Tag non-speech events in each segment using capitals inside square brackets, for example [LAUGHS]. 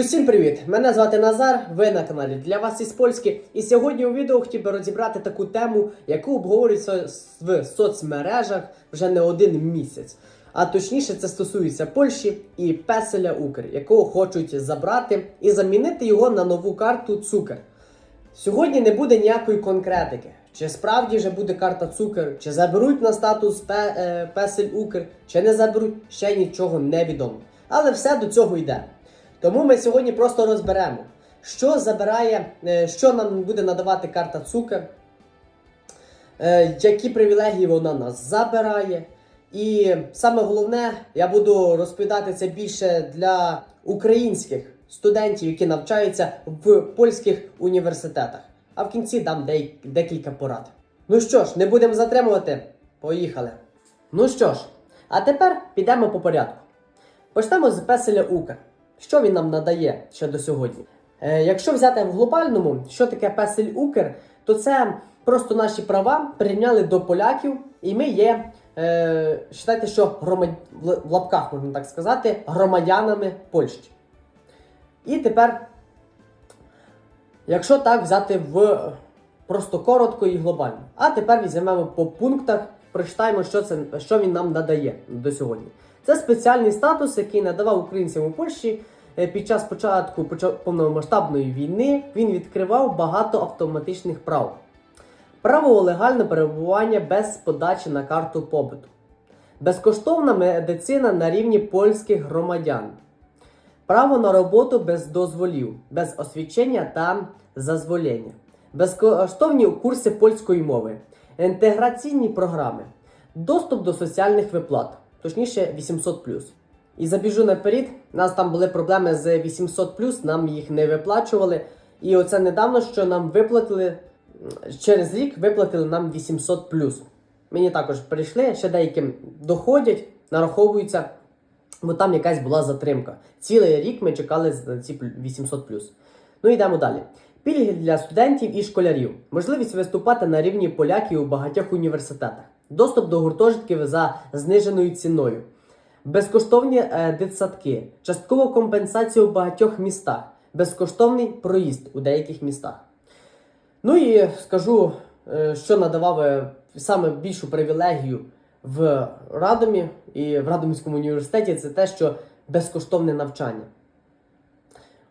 Усім привіт! Мене звати Назар, ви на каналі для вас із Польськи. І сьогодні у відео хотів би розібрати таку тему, яку обговорюється в соцмережах вже не один місяць. А точніше, це стосується Польщі і Песеля Укр, якого хочуть забрати і замінити його на нову карту Цукер. Сьогодні не буде ніякої конкретики. Чи справді вже буде карта Цукер, чи заберуть на статус е, Песель Укр, чи не заберуть, ще нічого не відомо. Але все до цього йде. Тому ми сьогодні просто розберемо, що забирає, е, що нам буде надавати карта Цукер, е, які привілегії вона нас забирає. І саме головне, я буду розповідати це більше для українських студентів, які навчаються в польських університетах. А в кінці дам декілька порад. Ну що ж, не будемо затримувати. Поїхали. Ну що ж, а тепер підемо по порядку. Почнемо з песеля Укр. Що він нам надає ще до сьогодні? Е, якщо взяти в глобальному, що таке песель Укр, то це просто наші права прийняли до поляків, і ми є, е, вважайте, що громад... в лапках, можна так сказати, громадянами Польщі. І тепер, якщо так взяти в просто коротко і глобально. А тепер візьмемо по пунктах, прочитаємо, що, це, що він нам надає до сьогодні. Це спеціальний статус, який надавав українцям у Польщі е, під час початку повномасштабної війни. Він відкривав багато автоматичних прав. Право легальне перебування без подачі на карту побуту. Безкоштовна медицина на рівні польських громадян. Право на роботу без дозволів, без освідчення та зазволення. Безкоштовні курси польської мови, інтеграційні програми, доступ до соціальних виплат, точніше 800 І забіжу наперед, у нас там були проблеми з 800 нам їх не виплачували. І оце недавно, що нам виплатили через рік виплатили нам 800 Мені також прийшли, ще деяким доходять, нараховуються, бо там якась була затримка. Цілий рік ми чекали на ці 800 Ну йдемо далі. Пільги для студентів і школярів, можливість виступати на рівні поляків у багатьох університетах, доступ до гуртожитків за зниженою ціною, безкоштовні е, дитсадки, часткова компенсація у багатьох містах, безкоштовний проїзд у деяких містах. Ну і скажу, е, що надавав е, саме більшу привілегію в Радомі і в Радомському університеті, це те, що безкоштовне навчання.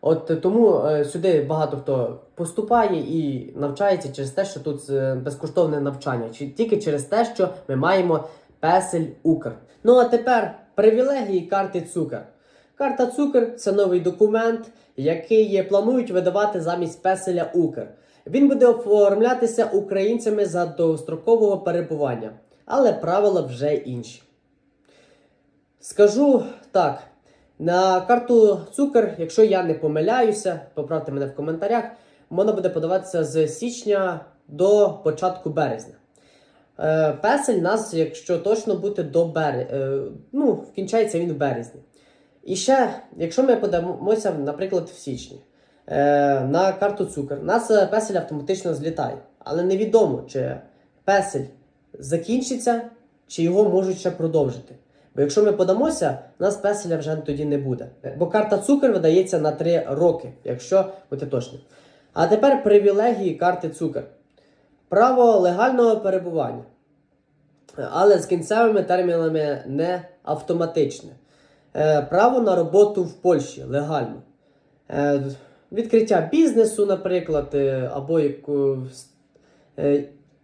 От е, тому е, сюди багато хто поступає і навчається через те, що тут е, безкоштовне навчання, чи тільки через те, що ми маємо песель Укр. Ну а тепер привілегії карти Цукер. Карта Цукер це новий документ, який планують видавати замість песеля Укр. Він буде оформлятися українцями за довгострокового перебування, але правила вже інші. Скажу так. На карту Цукер, якщо я не помиляюся, поправте мене в коментарях, вона буде подаватися з січня до початку березня. Е, Песель нас, якщо точно бути до березня, ну, вкінчається він в березні. І ще, якщо ми подаємося, наприклад, в січні е, на карту Цукер, нас е, песель автоматично злітає. Але невідомо, чи песель закінчиться, чи його можуть ще продовжити. Бо якщо ми подамося, у нас песеля вже тоді не буде. Бо карта Цукер видається на 3 роки, якщо бути точним. А тепер привілегії карти Цукер. Право легального перебування. Але з кінцевими термінами не автоматичне. Е, право на роботу в Польщі легально. Е, відкриття бізнесу, наприклад, е, або яку,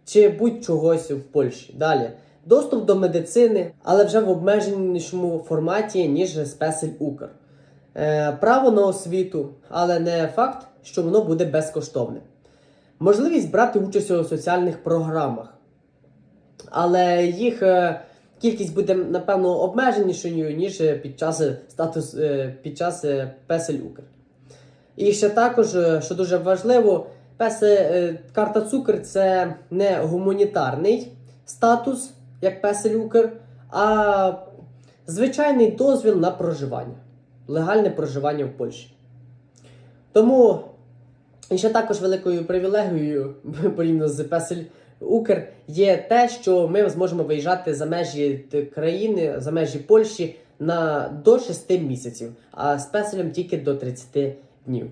чи будь-чогось в Польщі. Далі. Доступ до медицини, але вже в обмеженішому форматі, ніж Спесель Укр. Е, право на освіту, але не факт, що воно буде безкоштовним. Можливість брати участь у соціальних програмах. Але їх е, кількість буде, напевно, обмеженішою, ніж під час е, статус під час Песель Укр. І ще також, що дуже важливо, песе, карта Цукер це не гуманітарний статус, як Песель Укр, а звичайний дозвіл на проживання, легальне проживання в Польщі. Тому ще також великою привілегією [LAUGHS] порівняно з Песель Укр є те, що ми зможемо виїжджати за межі країни, за межі Польщі на до 6 місяців, а з песелем тільки до 30 днів.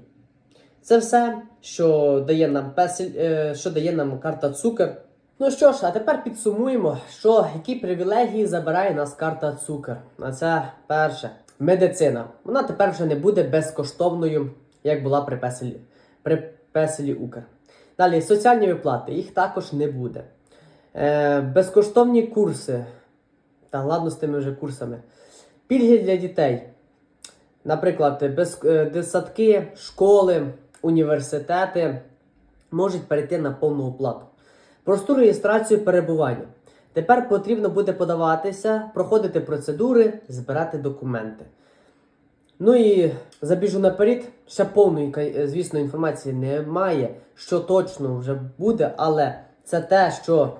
Це все, що дає нам песель, е, що дає нам карта цукер. Ну що ж, а тепер підсумуємо, що які привілегії забирає нас карта цукер. А це перше медицина. Вона тепер вже не буде безкоштовною, як була при песелі, при песелі Укр. Далі соціальні виплати, їх також не буде. Е, безкоштовні курси. Та ладно з тими вже курсами. Пільги для дітей. Наприклад, без, е, дитсадки, школи, університети можуть перейти на повну оплату. Просту реєстрацію перебування. Тепер потрібно буде подаватися, проходити процедури, збирати документи. Ну і забіжу наперед, ще повної, звісно, інформації немає, що точно вже буде, але це те, що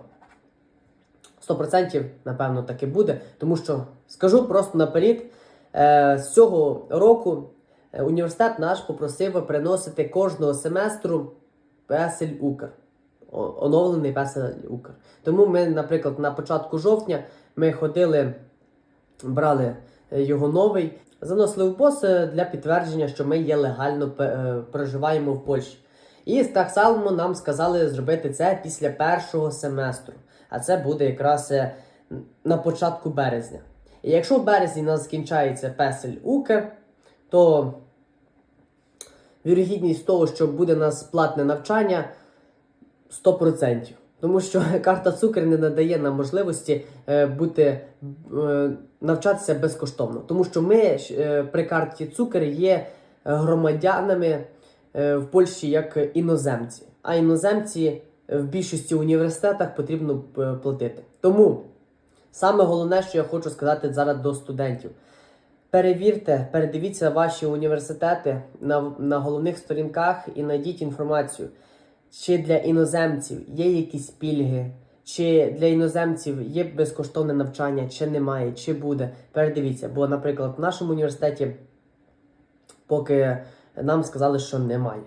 100% напевно таки буде, тому що скажу просто наперед, е, з цього року е, університет наш попросив приносити кожного семестру песель Укр. Оновлений песель Укр. Тому ми, наприклад, на початку жовтня ми ходили, брали е, його новий, заносили в ПОС е, для підтвердження, що ми є легально е, проживаємо в Польщі. І так само нам сказали зробити це після першого семестру. А це буде якраз на початку березня. І якщо в березні у нас скінчається песель Укр, то вірогідність того, що буде у нас платне навчання 100%. Тому що [LAUGHS] карта цукер не надає нам можливості е, бути е, навчатися безкоштовно. Тому що ми е, при карті цукер є громадянами е, в Польщі як іноземці. А іноземці в більшості університетах потрібно е, платити. Тому саме головне, що я хочу сказати зараз до студентів. Перевірте, передивіться ваші університети на, на головних сторінках і знайдіть інформацію, чи для іноземців є якісь пільги, чи для іноземців є безкоштовне навчання, чи немає, чи буде. Передивіться, бо, наприклад, в нашому університеті поки нам сказали, що немає.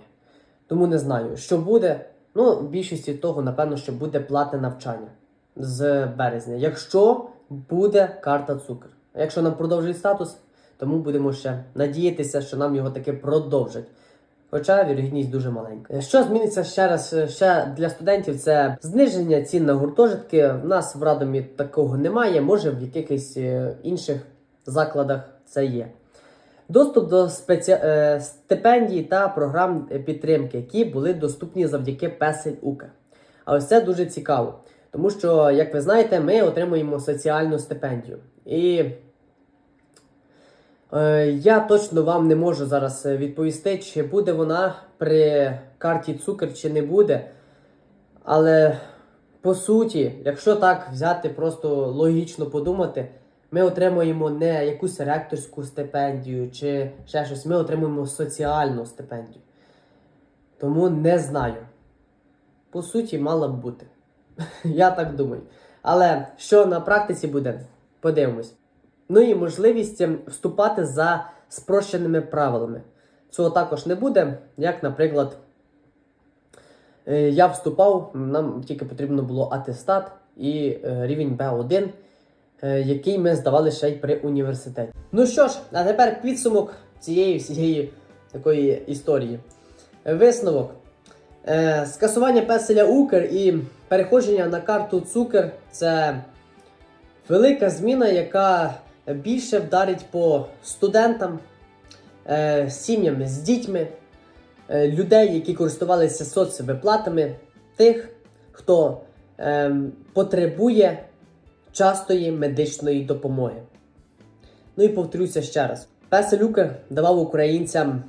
Тому не знаю, що буде. Ну, в більшості того, напевно, що буде платне навчання з березня. Якщо буде карта цукер. А якщо нам продовжують статус, тому будемо ще надіятися, що нам його таки продовжать. Хоча вірогідність дуже маленька. Що зміниться ще раз ще для студентів? Це зниження цін на гуртожитки. В нас в Радомі такого немає. Може в якихось е, інших закладах це є. Доступ до спеці... е, стипендій та програм підтримки, які були доступні завдяки Песель УК. А ось це дуже цікаво, тому що, як ви знаєте, ми отримуємо соціальну стипендію. І я точно вам не можу зараз е, відповісти, чи буде вона при карті цукер, чи не буде. Але по суті, якщо так взяти, просто логічно подумати, ми отримуємо не якусь ректорську стипендію чи ще щось, ми отримуємо соціальну стипендію. Тому не знаю. По суті, мала б бути. [LAUGHS] Я так думаю. Але що на практиці буде, подивимось. Ну і можливість ем, вступати за спрощеними правилами. Цього також не буде, як, наприклад, е, я вступав, нам тільки потрібно було атестат і е, рівень B1, е, який ми здавали ще й при університеті. Ну що ж, а тепер підсумок цієї всієї такої історії. Висновок. Скасування песеля Укр і переходження на карту Цукер це велика зміна, яка більше вдарить по студентам, е, сім'ям з дітьми, е, людей, які користувалися соцвиплатами, тих, хто ем, потребує частої медичної допомоги. Ну і повторюся ще раз: Песель Укр давав українцям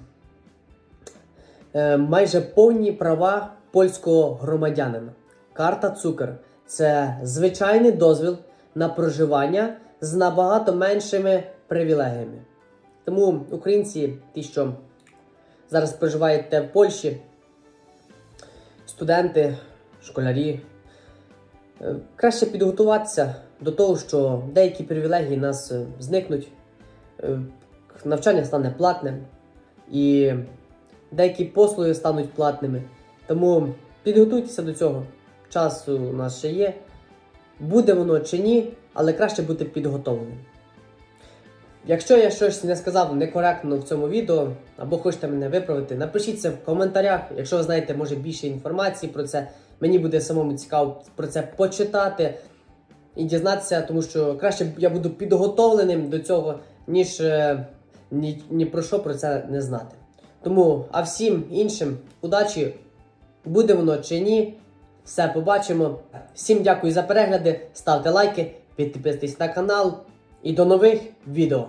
е, майже повні права польського громадянина. Карта Цукер це звичайний дозвіл на проживання з набагато меншими привілегіями. Тому українці, ті, що зараз проживаєте в Польщі, студенти, школярі, е, краще підготуватися до того, що деякі привілегії нас е, зникнуть, е, навчання стане платним і деякі послуги стануть платними. Тому підготуйтеся до цього. Час у нас ще є. Буде воно чи ні, але краще бути підготовленим. Якщо я щось не сказав некоректно в цьому відео, або хочете мене виправити, напишіть це в коментарях. Якщо ви знаєте, може більше інформації про це, мені буде самому цікаво про це почитати і дізнатися, тому що краще я буду підготовленим до цього, ніж е, ні, ні про що про це не знати. Тому, а всім іншим удачі, буде воно чи ні, все побачимо. Всім дякую за перегляди, ставте лайки, підписуйтесь на канал і до нових відео.